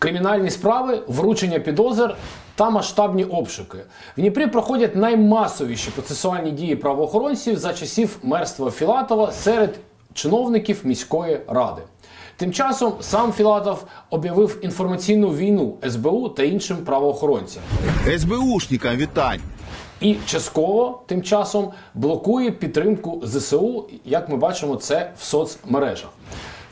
Кримінальні справи, вручення підозр та масштабні обшуки. В Дніпрі проходять наймасовіші процесуальні дії правоохоронців за часів мерства Філатова серед чиновників міської ради. Тим часом сам Філатов об'явив інформаційну війну СБУ та іншим правоохоронцям. СБУшникам вітань. І частково тим часом блокує підтримку ЗСУ, як ми бачимо це в соцмережах.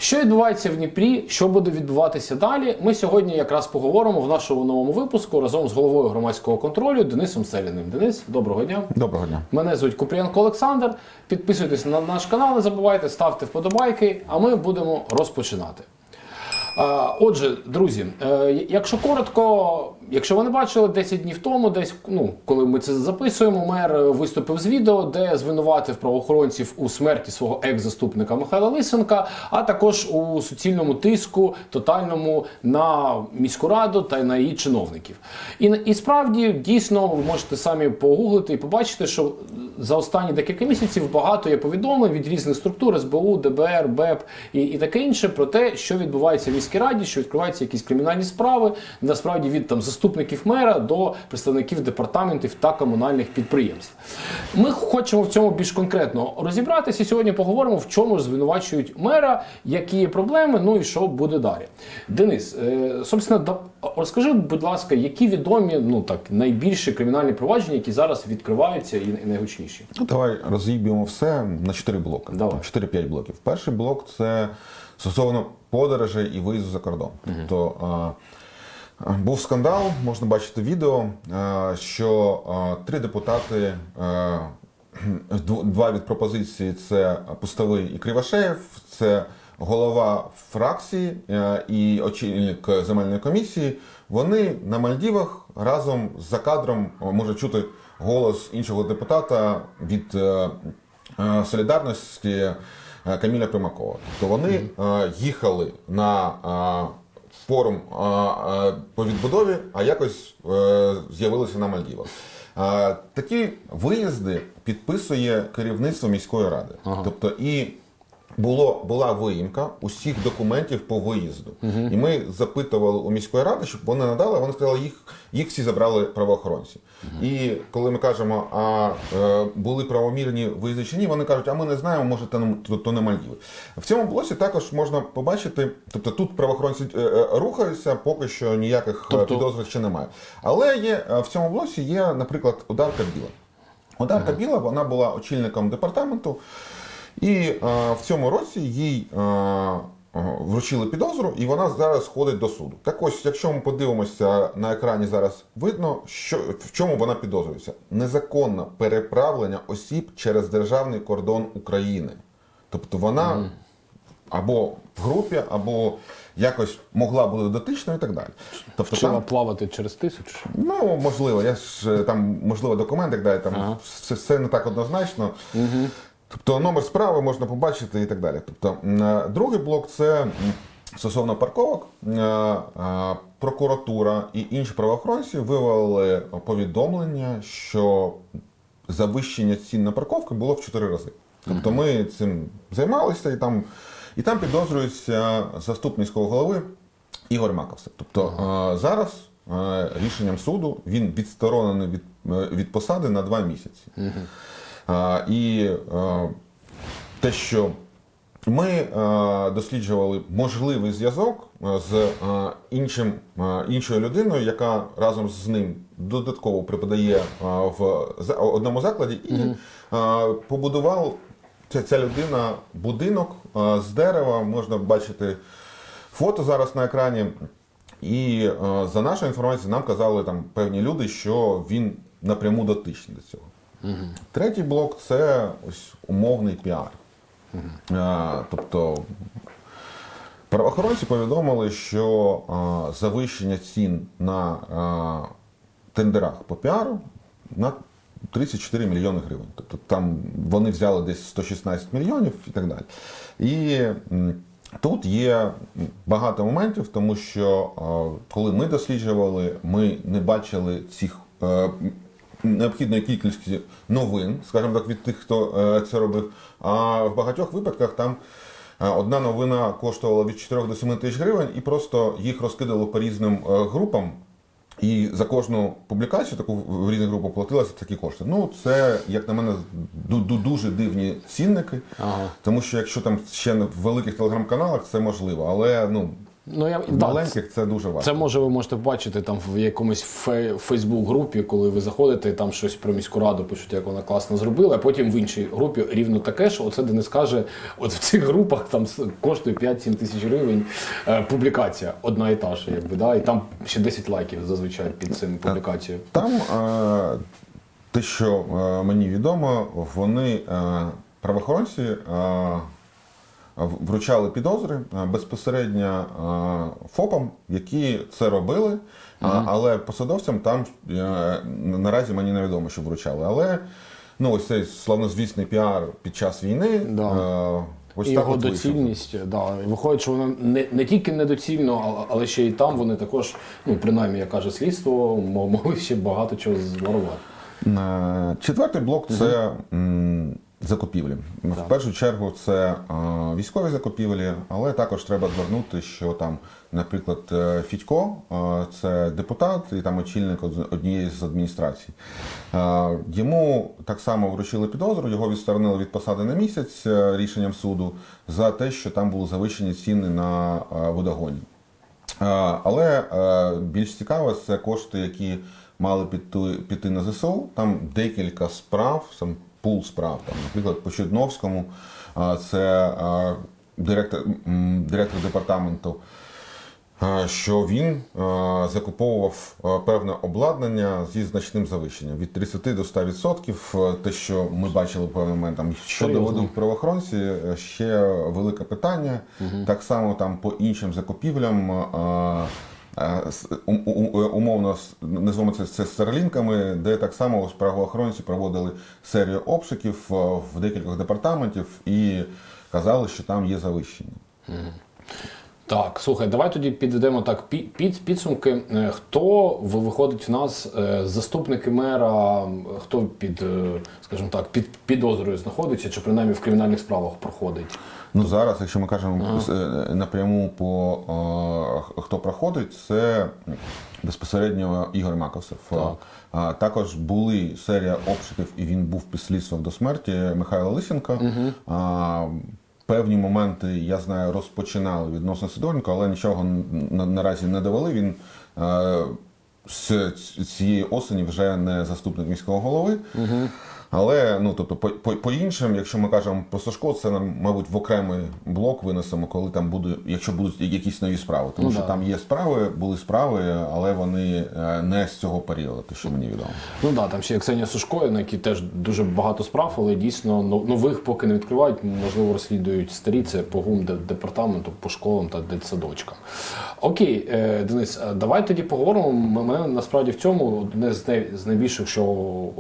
Що відбувається в Дніпрі, що буде відбуватися далі? Ми сьогодні якраз поговоримо в нашому новому випуску разом з головою громадського контролю Денисом Селіним. Денис, доброго дня. Доброго дня. Мене звуть Купрієнко Олександр. Підписуйтесь на наш канал, не забувайте, ставте вподобайки, а ми будемо розпочинати. Отже, друзі, е, якщо коротко, якщо ви не бачили 10 днів тому, десь ну коли ми це записуємо, мер виступив з відео, де звинуватив правоохоронців у смерті свого екс-заступника Михайла Лисенка, а також у суцільному тиску тотальному на міську раду та на її чиновників. І, і справді дійсно ви можете самі погуглити і побачити, що за останні декілька місяців багато є повідомлень від різних структур СБУ, ДБР, БЕП і, і таке інше про те, що відбувається в міській раді, що відкриваються якісь кримінальні справи, насправді від там заступників мера до представників департаментів та комунальних підприємств. Ми хочемо в цьому більш конкретно розібратися. і Сьогодні поговоримо, в чому ж звинувачують мера, які є проблеми, ну і що буде далі. Денис, е, собственно, да- розкажи, будь ласка, які відомі ну так найбільші кримінальні провадження, які зараз відкриваються і найгучніші. Ну, давай розіб'ємо все на 4 блоки. Давай. Там 4-5 блоків. Перший блок це стосовно подорожей і виїзду за кордон. Тобто а, був скандал, можна бачити відео, а, що а, три депутати. а, Два від пропозиції це Пустовий і Кривошеєв, це голова фракції і очільник земельної комісії. Вони на Мальдівах разом за кадром може чути голос іншого депутата від солідарності Каміля Примакова. Тобто вони е, їхали на е, форум е, е, по відбудові, а якось е, з'явилися на Мальдівах. Е, Такі виїзди підписує керівництво міської ради. Тобто і було, була виїмка усіх документів по виїзду. І ми запитували у міської ради, щоб вони надали, вони сказали, їх, їх всі забрали правоохоронці. І коли ми кажемо, а е, були правомірні виїзди чи ні, вони кажуть, а ми не знаємо, може, то, то, то не Мальдіви. В цьому блоці також можна побачити, тобто тут правоохоронці е, е, рухаються, поки що ніяких е, Тобто- підозр ще немає. Але є е, в цьому блоці є, наприклад, Одарка Біла. Одарка Біла вона була очільником департаменту, і е, в цьому році їй е, е, вручили підозру, і вона зараз ходить до суду. Так ось, якщо ми подивимося на екрані, зараз видно, що в чому вона підозрюється: незаконне переправлення осіб через державний кордон України. Тобто вона або в групі, або якось могла бути дотичною і так далі. Тобто Вчила плавати через тисячу. Ну, можливо, я ж там, можливо, документ, як далі, там Ага. все, все не так однозначно. Тобто номер справи можна побачити і так далі. Тобто, е, другий блок це стосовно парковок. Е, е, Прокуратура і інші правоохоронці вивели повідомлення, що завищення цін на парковки було в 4 рази. Тобто ми цим займалися і там, і там підозрюється заступник міського голови Ігор Маковцев. Тобто зараз рішенням суду він відсторонений від, від посади на два місяці. І те, що ми досліджували можливий зв'язок з іншим, іншою людиною, яка разом з ним додатково преподає в одному закладі, і побудував ця, ця людина будинок з дерева. Можна бачити фото зараз на екрані. І за нашою інформацією, нам казали там певні люди, що він напряму дотичний до цього. Третій блок це ось умовний піар. Е, тобто правоохоронці повідомили, що е, завищення цін на е, тендерах по піару на 34 мільйони гривень. Тобто там вони взяли десь 116 мільйонів і так далі. І тут є багато моментів, тому що коли ми досліджували, ми не бачили цих. Необхідної кількості новин, скажімо так, від тих, хто е, це робив. А в багатьох випадках там е, одна новина коштувала від 4 до 7 тисяч гривень, і просто їх розкидали по різним е, групам. І за кожну публікацію таку в різних групах платилося такі кошти. Ну, це, як на мене, ду- ду- дуже дивні цінники. Ага. Тому що якщо там ще в великих телеграм-каналах, це можливо, але ну, Ну, я, да, маленьких це дуже важко. Це може ви можете побачити там в якомусь фе- Фейсбук-групі, коли ви заходите, там щось про міську раду пишуть, як вона класно зробила, а потім в іншій групі рівно таке, що оце Денис каже, от в цих групах там коштує 5-7 тисяч гривень е, публікація, одна і та ж, якби, да, і там ще 10 лайків зазвичай під цим публікацією. Там е, те, що е, мені відомо, вони е, правоохоронці е, вручали підозри безпосередньо ФОПам, які це робили, а, але посадовцям там е, наразі мені невідомо, що вручали. Але ну, ось цей славнозвісний піар під час війни. Да. е, Ось і його доцільність, да. Виходить, що вона не, не тільки недоцільно, але ще й там вони також, ну принаймні, як каже слідство, могли ще багато чого зворувати. Е, Четвертий блок це м, закупівлі. В першу чергу це е, військові закупівлі, але також треба звернути, що там, наприклад, е, Фідько е, це депутат і там очільник однієї з адміністрацій. Е, Йому так само вручили підозру, його відсторонили від посади на місяць е, рішенням суду за те, що там були завищені ціни на е, водогоні. Е, Але е, більш цікаво, це кошти, які мали піти, на ЗСУ. Там декілька справ, сам пул справ. Там, наприклад, по Чудновському, це директор, директор департаменту. Що він закуповував певне обладнання зі значним завищенням від 30 до 100%. Е, Те, що ми бачили в певний момент, там що доведуть правоохоронці, е, ще велике питання. Так само там по іншим закупівлям. Е, Умовно називаємо це, старлінками, де так само правоохоронці проводили серію обшуків е, в декількох департаментів і казали, що там є завищення. Так, слухай, давай тоді підведемо так пі- під, підсумки. Е, Хто виходить в нас заступники мера, хто під, скажімо так, під підозрою знаходиться, чи принаймні в кримінальних справах проходить? Ну зараз, якщо ми кажемо е, напряму по е, хто проходить, це безпосередньо Ігор Маковцев. Так. Також були серія обшуків, і він був під слідством до смерті Михайла Лисенка. А, Певні моменти, я знаю, розпочинали відносно Сидоренко, але нічого наразі не довели. Він е, з цієї осені вже не заступник міського голови. Але ну тобто, по, по, по іншим, якщо ми кажемо про Сашко, це нам, мабуть, в окремий блок винесемо, коли там буде, якщо будуть якісь нові справи. Тому Ну, що да. там є справи, були справи, але вони е, не з цього періоду, те, що мені відомо. Ну да, там ще є Ксенія Сушко, на якій теж дуже багато справ, але дійсно нових поки не відкривають. Можливо, розслідують старі. Це по гум департаменту, по школам та дитсадочкам. Окей, е, Денис, е, давай тоді поговоримо. Мене насправді в цьому одне з, найбільших, що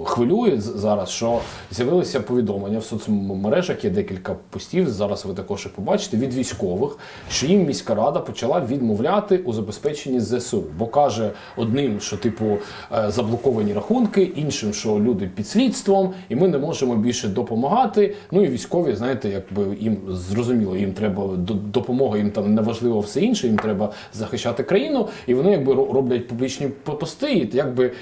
хвилює зараз, що з'явилися повідомлення в соцмережах. Є декілька постів. Зараз ви також їх побачите від військових, що їм міська рада почала відмовляти у забезпеченні ЗСУ, бо каже одним, що типу е, заблоковані рахунки, іншим, що люди під слідством, і ми не можемо більше допомагати. Ну і військові, знаєте, якби їм зрозуміло, їм треба до- допомога, їм там не важливо все інше, їм треба захищати країну, і вони якби роблять публічні пости, і якби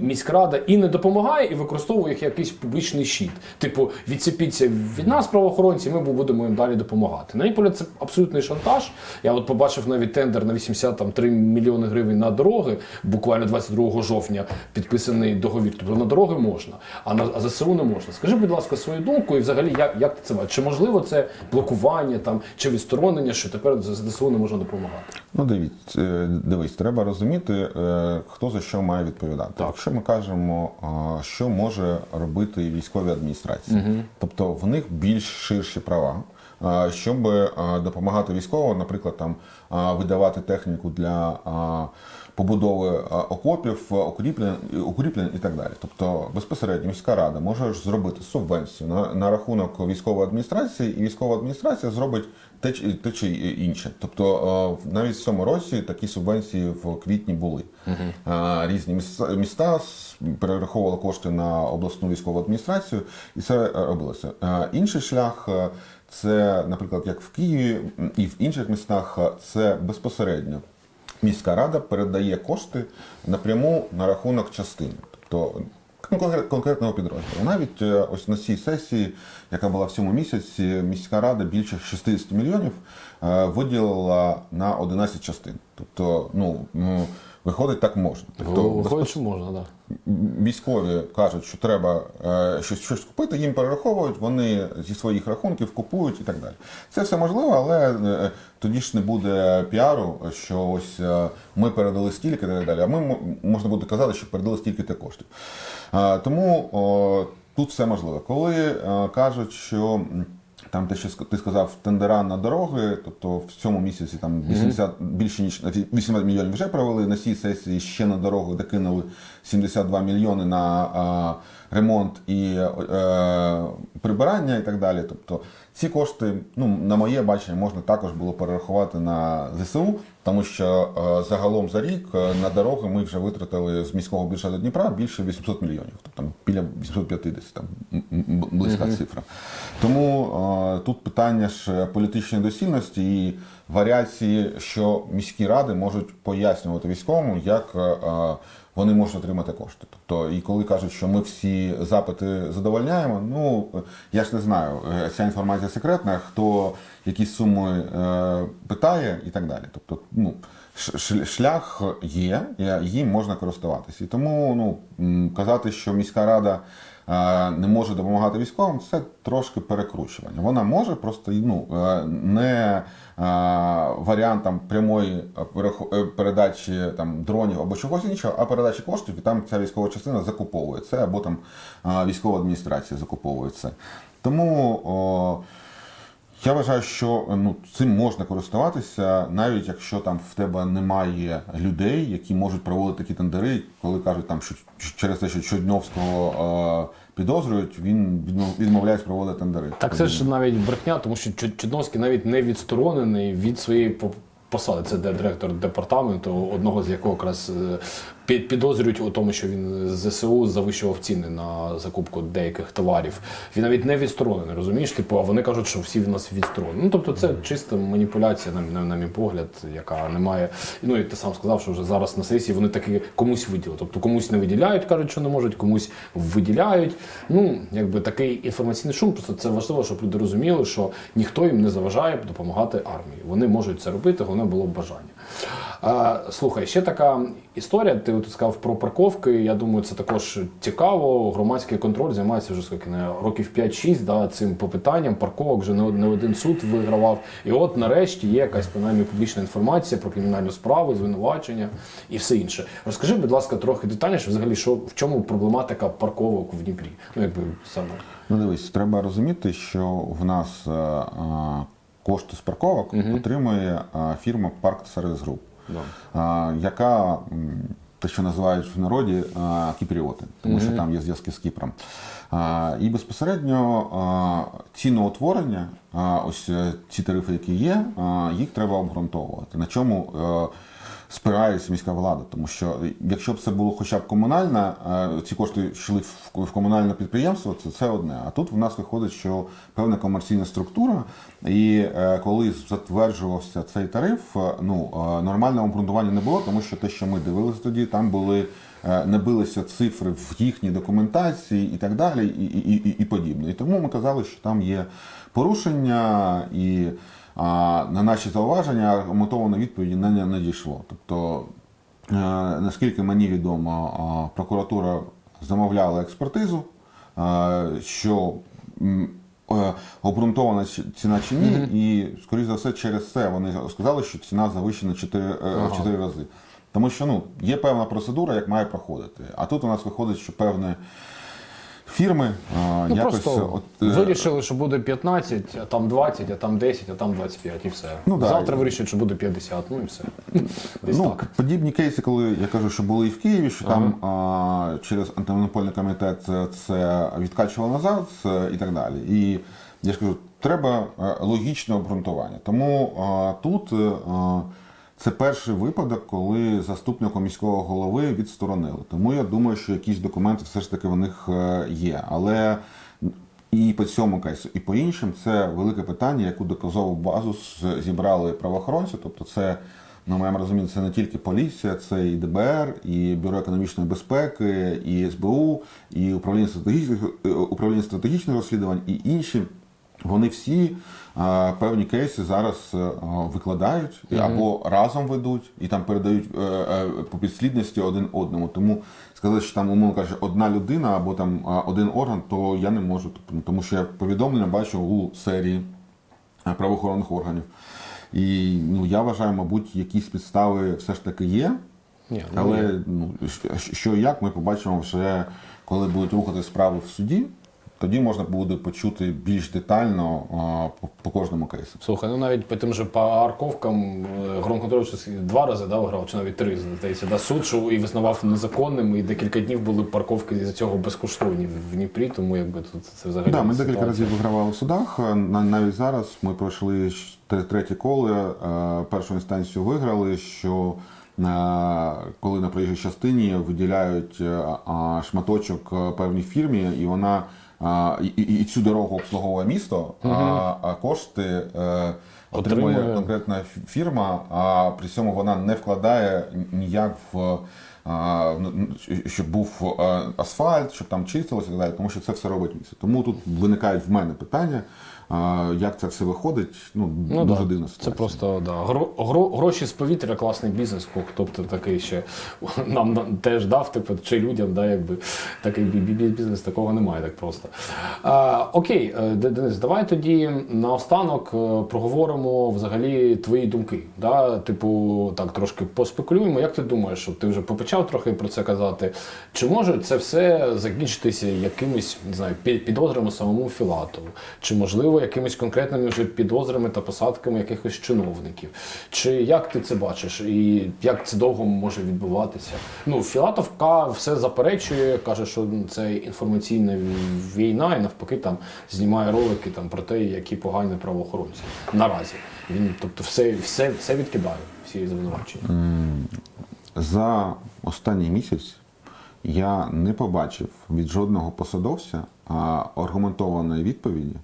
міськрада і не допомагає, і використовує їх якийсь публічний щит. Типу, відцепіться від нас, правоохоронці, ми будемо їм далі допомагати. На мій погляд, це абсолютний шантаж. Я от побачив навіть тендер на 83 мільйони гривень на дороги, буквально 22 жовтня підписаний договір. Тобто на дороги можна, а на а ЗСУ не можна. Скажи, будь ласка, свою думку, і взагалі, як, як ти це бачиш? Чи можливо це блокування там чи відсторонення, що тепер ЗСУ не можна допомагати? Ну, дивіться, е, дивись, треба розуміти, е, хто за що має відповідати. Так. Якщо ми кажемо, що може робити військові адміністрації, тобто в них більш ширші права. Щоб допомагати військовим, наприклад, там видавати техніку для побудови окопів, укріплень, укріплень і так далі. Тобто безпосередньо міська рада може зробити субвенцію на, на рахунок військової адміністрації, і військова адміністрація зробить те, те чи інше. Тобто навіть в цьому році такі субвенції в квітні були. Е, Різні міста, міста перераховували кошти на обласну військову адміністрацію, і це робилося. Інший шлях це, наприклад, як в Києві і в інших містах, е, це безпосередньо міська рада передає кошти напряму на рахунок частини. Тобто ну, конкретного підрозділу. Навіть е, ось на цій сесії, яка була в цьому місяці, міська рада більше 60 мільйонів е, виділила на 11 частин. Тобто, ну, ну виходить, так можна. Тобто, Виходить, що можна, так. Да. військові кажуть, що треба е, щось, щось купити, їм перераховують, вони зі своїх рахунків купують і так далі. Це все можливо, але е, тоді ж не буде піару, що ось е, ми передали стільки і так далі. А ми можна буде казати, що передали стільки то коштів. Тому тут все можливо. Коли кажуть, що. Там те, що ти сказав, тендера на дороги, тобто в цьому місяці там 80, більше ніж 80 мільйонів вже провели. На цій сесії ще на дорогу докинули 72 мільйони на а, ремонт і а, прибирання і так далі. Тобто ці кошти, ну на моє бачення, можна також було перерахувати на ЗСУ, тому що е, загалом за рік е, на дороги ми вже витратили з міського бюджету Дніпра більше 800 мільйонів, тобто там біля 850, там близька цифра. Тому е, тут питання ж політичної доцільності і варіації, що міські ради можуть пояснювати військовому, як е, е, вони можуть отримати кошти. Тобто, і коли кажуть, що ми всі запити задовольняємо, ну я ж не знаю, е, ця інформація секретна, хто якісь суми е, питає і так далі. Тобто, ну. Шлях є, їм можна користуватися. І тому ну, казати, що міська рада не може допомагати військовим, це трошки перекручування. Вона може просто ну, е, не е, варіантом прямої е, е, передачі там, дронів або чогось іншого, а передачі коштів, і там ця військова частина закуповує це, або там е, військова адміністрація закуповує це. Тому. Я вважаю, що ну цим можна користуватися, навіть якщо там в тебе немає людей, які можуть проводити такі тендери, коли кажуть там, що через те, що Чудновського е, підозрюють, він відмов- відмовляється проводити тендери. Так це ж навіть брехня, тому що Чу- Чудновський навіть не відсторонений від своєї посади. Це де- директор департаменту, одного з якого якраз е, підозрюють у тому, що він з ЗСУ завищував ціни на закупку деяких товарів. Він навіть не відсторонений, розумієш? Типу, а вони кажуть, що всі в нас відсторонені. Ну тобто, це чиста маніпуляція, на, на, на мій погляд, яка не має. Ну і ти сам сказав, що вже зараз на сесії вони таки комусь виділили. Тобто комусь не виділяють, кажуть, що не можуть, комусь виділяють. Ну, якби такий інформаційний шум, просто це важливо, щоб люди розуміли, що ніхто їм не заважає допомагати армії. Вони можуть це робити, головне було б бажання. А, слухай, ще така історія. Ти от сказав про парковки. Я думаю, це також цікаво. Громадський контроль займається вже скільки не років 5-6 да, цим попитанням. Парковок вже не, один суд вигравав. І от нарешті є якась принаймні публічна інформація про кримінальну справу, звинувачення і все інше. Розкажи, будь ласка, трохи детальніше, взагалі, що в чому проблематика парковок в Дніпрі? Ну, якби саме. Ну дивись, треба розуміти, що в нас е, е, кошти з парковок отримує е, фірма Парк Сервіс Груп, да. яка те, що називають в народі кіпріоти, тому що там є зв'язки з Кіпром. І безпосередньо ціноутворення, ось е, ці тарифи, які є, їх треба обґрунтовувати. На чому е, спирається міська влада, тому що якщо б це було хоча б комунальне, ці кошти йшли в комунальне підприємство, це, це одне. А тут в нас виходить, що певна комерційна структура, і е, коли затверджувався цей тариф, е, ну е, нормального обґрунтування не було, тому що те, що ми дивилися тоді, там були. Не билися цифри в їхній документації і так далі, і, і, і, і подібне. І тому ми казали, що там є порушення, і а, на наші зауваження аргументовано відповіді не, надійшло. Тобто, е, наскільки мені відомо, прокуратура замовляла експертизу, е, що е, обґрунтована ціна чи ні, і, скоріш за все, через це вони сказали, що ціна завищена 4, в 4 рази. Тому що ну, є певна процедура, як має проходити. А тут у нас виходить, що певне фірми а, Ну, якось просто от, е, вирішили, що буде 15, а там 20, а там 10, а там 25 і все. Ну, да. Завтра вирішать, що буде 50, ну і все. Десь ну, так. подібні кейси, коли я кажу, що були і в Києві, що там а, через антимонопольний комітет це- відкачувало назад і так далі. І я ж кажу, треба е, логічне обґрунтування. Тому а, тут е, а, це перший випадок, коли заступника міського голови відсторонили. Тому я думаю, що якісь документи все ж таки в них е, є. Але І по цьому кейсу, і по іншим, це велике питання, яку доказову базу зібрали правоохоронці. Тобто, це на моєму розумінні, це не тільки поліція, це і ДБР, і Бюро економічної безпеки, і СБУ, і управління стратегічних е, управління стратегічних розслідувань, і інші. Вони всі а, певні кейси зараз е, а, викладають і або разом ведуть і там передають е, е, по підслідності один одному. Тому сказати, що там, умовно кажучи, одна людина або там а, один орган, то я не можу. Тобто, тому що я повідомлення бачу у серії е, правоохоронних органів. І ну, я вважаю, мабуть, якісь підстави все ж таки є. Ні, ну, Але ну, що- що як ми побачимо вже, коли будуть рухати справи в суді, тоді можна буде почути більш детально а, по, по кожному кейсу. Слухай, ну навіть по тим же парковкам е, Гром два рази да, виграв, чи навіть три, здається, да, суд, що і визнавав незаконним, і декілька днів були парковки з цього безкоштовні в Дніпрі, тому якби тут це взагалі. Да, ми декілька ситуація. разів вигравали в судах. На- Навіть зараз ми пройшли третє коло, е, першу інстанцію виграли, що е, коли на проїжджій частині виділяють е, шматочок е, певній фірмі, і вона а, і, і, і цю дорогу обслуговує місто, а, а кошти е, отримує Отримує. конкретна фірма, а при цьому вона не вкладає ніяк в. а, ну, ну, Щоб був а, асфальт, щоб там чистилося і так далі, тому що це все робить місце. Тому тут виникають в мене питання, а, як це все виходить. Ну, Ну, дуже да. дивна Це просто да. Гро, гро, гроші з повітря класний бізнес. Тобто такий ще нам, нам теж дав, типу, чи людям, да, якби такий бі- бі- бізнес такого немає так просто. А, окей, е, Денис, давай тоді наостанок е, проговоримо взагалі твої думки. Да? Типу, так трошки поспекулюємо. Як ти думаєш, що ти вже почав трохи про це казати? Чи може це все закінчитися якимись не знаю, пі- підозрами самому Філатову? Чи можливо якимись конкретними вже підозрами та посадками якихось чиновників? Чи як ти це бачиш? І як це довго може відбуватися? Ну, Філатов ка- все заперечує, каже, що це інформаційна війна, і навпаки там знімає ролики там про те, які погані правоохоронці. Наразі він, тобто, все, все, все відкидає, всі звинувачення. За останній місяць я не побачив від жодного посадовця аргументованої відповіді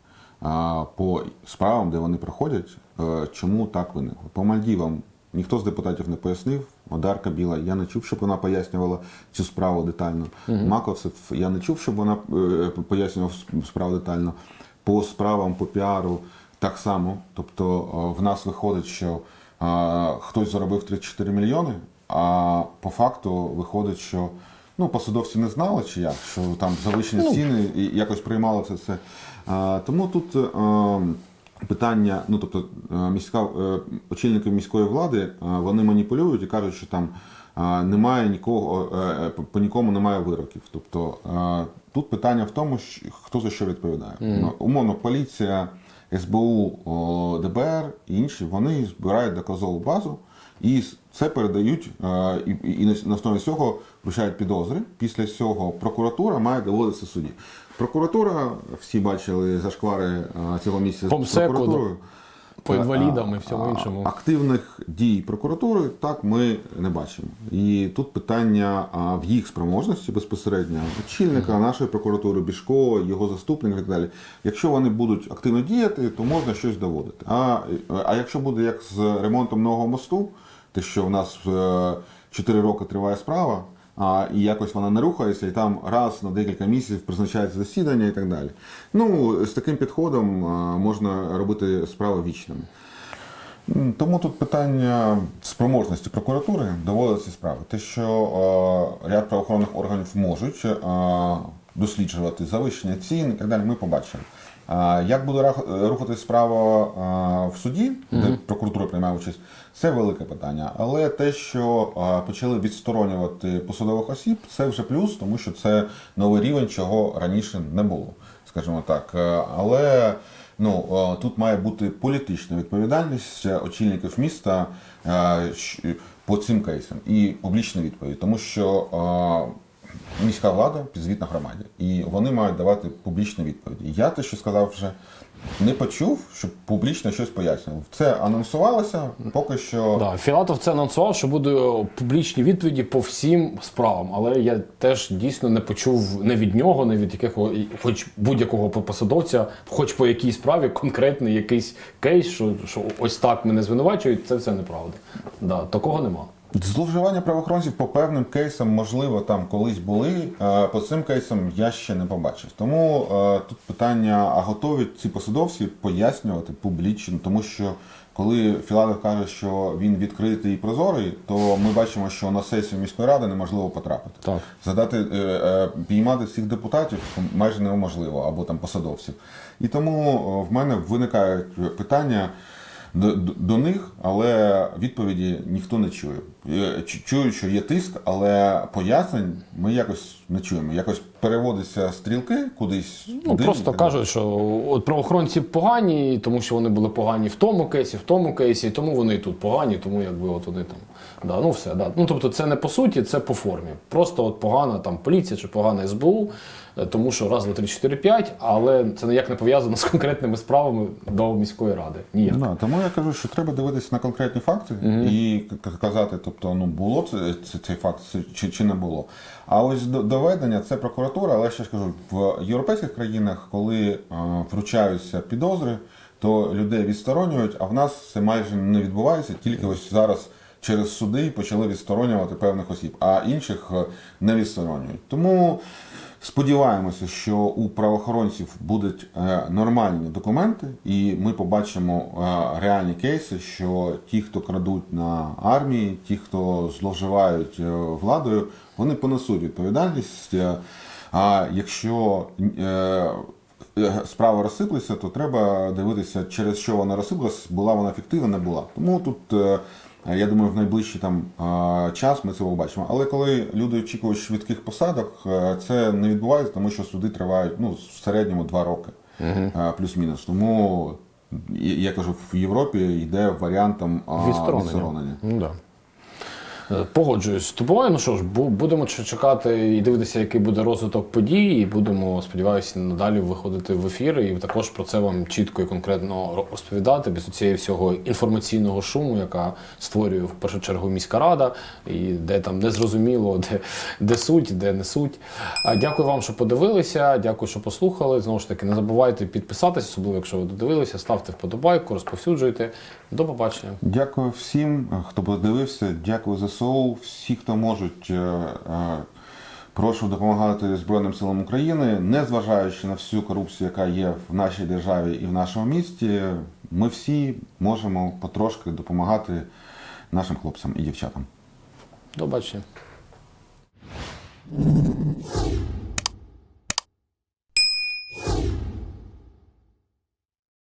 по справам, де вони проходять, е, чому так виникло. По Мальдівам ніхто з депутатів не пояснив. Одарка Біла, я не чув, щоб вона пояснювала цю справу детально. Маковцев, я не чув, щоб вона е, пояснювала справу детально. По справам, по піару так само. Тобто е, в нас виходить, що хтось заробив 34 мільйони, а по факту виходить, що ну, посадовці не знали, чи як, що там завищені ціни і якось приймали це все. Тому тут е, питання, ну тобто е, міська, е, очільники міської влади вони маніпулюють і кажуть, що там немає нікого, по- нікому немає вироків. Тобто тут питання в тому, хто за що відповідає. Ну, Умовно, поліція. СБУ, ДБР і інші, вони збирають доказову базу і це передають і, на основі цього вручають підозри. Після цього прокуратура має доводитися суді. Прокуратура, всі бачили зашквари е, цього місяця з прокуратурою. По Е, інвалідам і всьому іншому. Активних дій прокуратури так ми не бачимо. І тут питання в їх спроможності безпосередньо очільника нашої прокуратури, Бішко, його заступник і так далі. Якщо вони будуть активно діяти, то можна щось доводити. А, а якщо буде як з ремонтом нового мосту, те, що в нас 4 роки триває справа. А, і якось вона не рухається, і там раз на декілька місяців призначається засідання і так далі. Ну, з таким підходом можна робити справи вічними. Тому тут питання спроможності прокуратури доводити ці справи. Те, що е, ряд правоохоронних органів можуть е, досліджувати завищення цін і так далі, ми побачимо. Як буде рухатись справа в суді, де прокуратура приймає участь, це велике питання. Але те, що почали відсторонювати посадових осіб, це вже плюс, тому що це новий рівень, чого раніше не було, скажімо так. Е, Але Ну тут має бути політична відповідальність очільників міста е, по цим кейсам і публічна відповідь, тому що міська влада підзвітна громаді, і вони мають давати публічні відповіді. Я те, що сказав вже. Не почув, щоб публічно щось пояснював. Це анонсувалося поки що. Да, Філатов це анонсував, що будуть публічні відповіді по всім справам, але я теж дійсно не почув не від нього, не від якого, хоч будь-якого посадовця, хоч по якій справі конкретний якийсь кейс, що, що ось так мене звинувачують, це все неправда. Да, такого нема. Зловживання правоохоронців по певним кейсам, можливо, там колись були. е, По цим кейсам я ще не побачив. Тому е, тут питання: а готові ці посадовці пояснювати публічно, тому що. Коли Філадов каже, що він відкритий і прозорий, то ми бачимо, що на сесію міської ради неможливо потрапити. Так. Задати е, піймати всіх депутатів майже неможливо або там посадовців. І тому в мене виникають питання до, до, них, але відповіді ніхто не чує. Чую, що є тиск, але пояснень ми якось не чуємо. Якось переводяться стрілки кудись. Ну туди, просто так кажуть, що от правоохоронці погані, тому що вони були погані в тому кейсі, в тому кейсі, тому вони і тут погані, тому якби от вони там. Да, ну все, да. Ну тобто це не по суті, це по формі. Просто от погана там поліція чи погана СБУ, е, тому що раз, два, три, чотири, п'ять, але це ніяк не пов'язано з конкретними справами до міської ради. Ніяк. Да, тому я кажу, що треба дивитися на конкретні факти і к- к- казати, тобто, ну було це, це цей факт чи, чи не було. А ось до- доведення це прокуратура, але ще ж кажу, в європейських країнах, коли е, вручаються підозри, то людей відсторонюють, а в нас це майже не відбувається, тільки ось зараз. Через суди почали відсторонювати певних осіб, а інших е, не відсторонюють. Тому Сподіваємося, що у правоохоронців будуть е, нормальні документи, і ми побачимо е, реальні кейси, що ті, хто крадуть на армії, ті, хто зловживають владою, вони понесуть відповідальність. А якщо справа розсиплеться, то треба дивитися, через що вона розсиплилась, була вона ефективна, не була. Тому тут. Е, я думаю, в найближчий там час ми це побачимо. Але коли люди очікують швидких посадок, е, це не відбувається, тому що суди тривають ну, в середньому два роки, е, плюс-мінус. Тому я кажу, в Європі йде варіантом відсторонення. Ну, да. Погоджуюсь з тобою. Ну що ж, будемо чекати і дивитися, який буде розвиток подій, і будемо, сподіваюся, надалі виходити в ефір і також про це вам чітко і конкретно розповідати без цієї всього інформаційного шуму, яка створює в першу чергу міська рада, і де там незрозуміло, де, де суть, де не суть. А дякую вам, що подивилися. Дякую, що послухали. Знову ж таки, не забувайте підписатися, особливо якщо ви додивилися, ставте вподобайку, розповсюджуйте. До побачення. Дякую всім, хто подивився. Дякую ЗСУ. Всі, хто можуть, е, е, прошу допомагати Збройним силам України, незважаючи на всю корупцію, яка є в нашій державі і в нашому місті. Ми всі можемо потрошки допомагати нашим хлопцям і дівчатам. До побачення.